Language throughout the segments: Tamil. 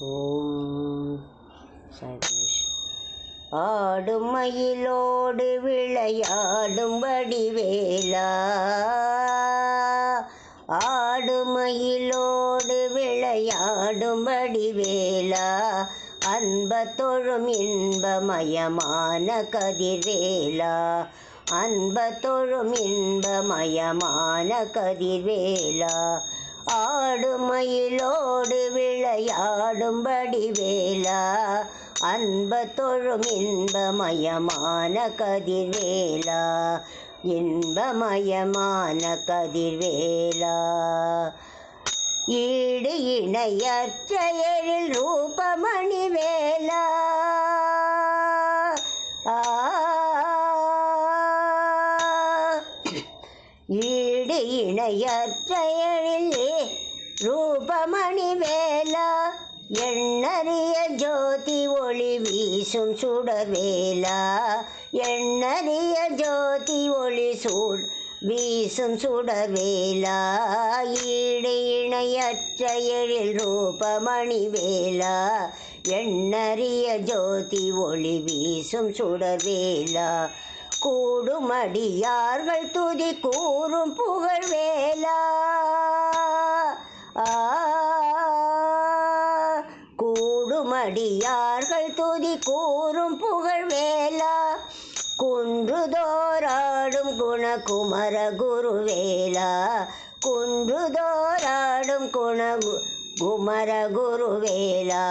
ஓம். சதீஷ் ஆடும் மயிலோடு விளையாடும் வடிவேலா. ஆடும் மயிலோடு விளையாடும் வடிவேலா. அன்பத்தொழும் இன்பமயமான கதிர்வேலா. அன்ப தொழும் இன்பமயமான கதிர்வேலா. ஆடுமயிலோடு விளையாடும்படி வேலா அன்ப தொழும் இன்பமயமான கதிர்வேலா இன்பமயமான கதிர்வேலா ஈடு இணையற்ற எழில் ரூபமணி வேலா ஈடு ரூபமணி வேலா எண்ணறிய ஜோதி ஒளி வீசும் சுடவேலா எண்ணறிய ஜோதி ஒளி சூழ் வீசும் சுடவேலா ஈடு இணையற்ற எழில் ரூபமணி வேலா எண்ணறிய ஜோதி ஒளி வீசும் சுடவேலா. கூடுமடியார்கள் துதி கூறும் புகழ் வேலா. கூடுமடியார்கள் துதி கூறும் புகழ் வேலா. குன்றுதோராடும் குணகுமர குருவேலா குன்றுதோராடும் குண குமர குருவேலா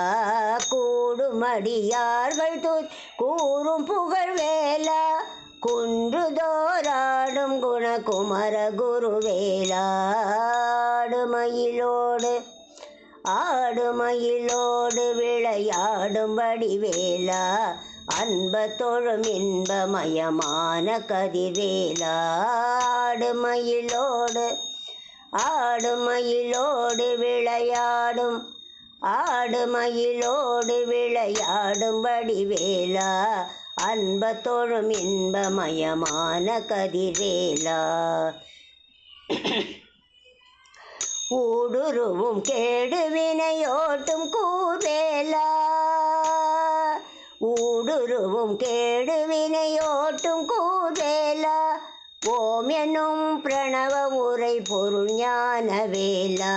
கூடுமடியார்கள் து கூறும் புகழ் வேலா. குன்றுதோராடும் குணகுமர குருவேலாடுமயிலோடு ஆடுமயிலோடு வடிவேலா அன்ப தொழும் இன்பமயமான கதிர்வேலா ஆடுமயிலோடு ஆடுமயிலோடு விளையாடும் வடிவேலா விளையாடும்படி வேலா இன்பமயமான கதிரேலா. ஊடுருவும் கேடுவினையோட்டும் கூவேலா ஊடுருவும் கேடுவினையோட்டும் கூவேலா ஓம் என்னும் பிரணவ உரை பொருள் ஞான வேலா.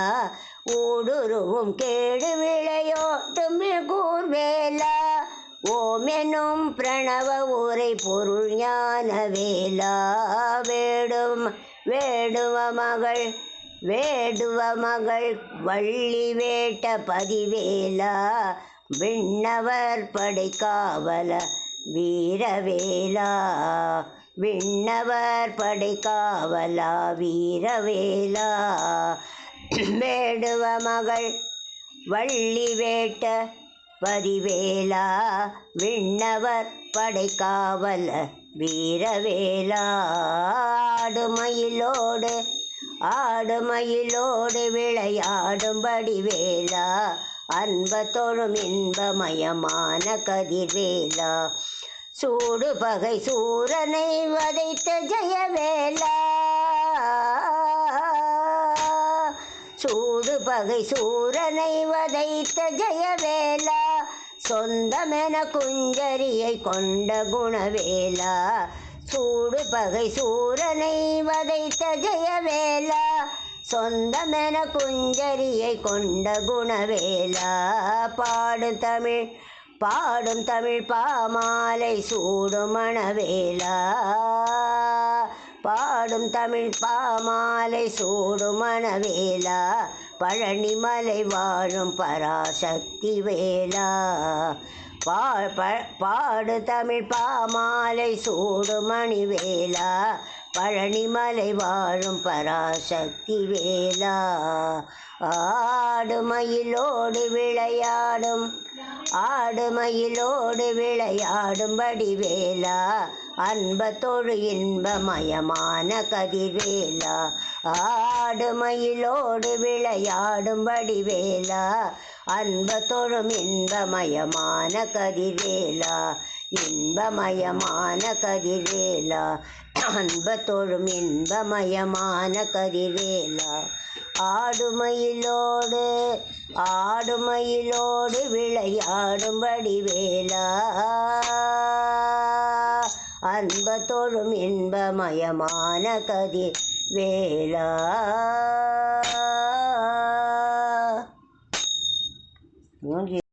ஊடுருவும் கேடு விளையோட்டும் கூர்வேலா ஓமெனும் பிரணவ உரை பொருள் ஞான வேலா வேடும் வேடுவ மகள் வேடுவ மகள் வள்ளி வேட்ட பதிவேலா விண்ணவர் படைக்காவல வீரவேலா விண்ணவர் படைக்காவலா வீரவேலா. வேடுவ மகள் வள்ளி வேட்ட பதிவேலா விண்ணவர் படைக்காவல வீரவேலா ஆடுமயிலோடு ஆடுமயிலோடு விளையாடும்படி வேலா அன்ப தொழும் இன்பமயமான கதிர்வேலா. சூடு பகை சூரனை வதைத்த ஜெயவேலா. சூடு பகை சூரனை வதைத்த ஜெயவேலா. சொந்தமென குஞ்சரியை கொண்ட குணவேலா சூடு பகை சூரனை வதைத்த ஜெயவேலா சொந்தமென குஞ்சரியை கொண்ட குணவேலா பாடும் தமிழ் பாடும் தமிழ் பாமாலை சூடும் மணவேலா பாடும் தமிழ் பாமாலை சூடும் மணவேலா பழனிமலை வாழும் பராசக்தி வேலா. பா பாடு தமிழ் பாமாலை சூடு மணிவேலா. பழனிமலை வாழும் பராசக்தி வேலா. ஆடுமயிலோடு விளையாடும் ஆடுமயிலோடு விளையாடும்படி வேலா அன்பத்தோடு இன்பமயமான கதிர்வேலா ஆடுமயிலோடு விளையாடும்படி வேலா அன்பத்தோடும் இன்பமயமான கதிர்வேலா இன்பமயமான கதிர்வேலா அன்பத்தோடும் இன்பமயமான கதிர்வேலா ஆடுமயிலோடு ஆடுமயிலோடு விளையாடும்படி வேலா அன்பத்தோடும் இன்பமயமான கதி வேலா மூன்று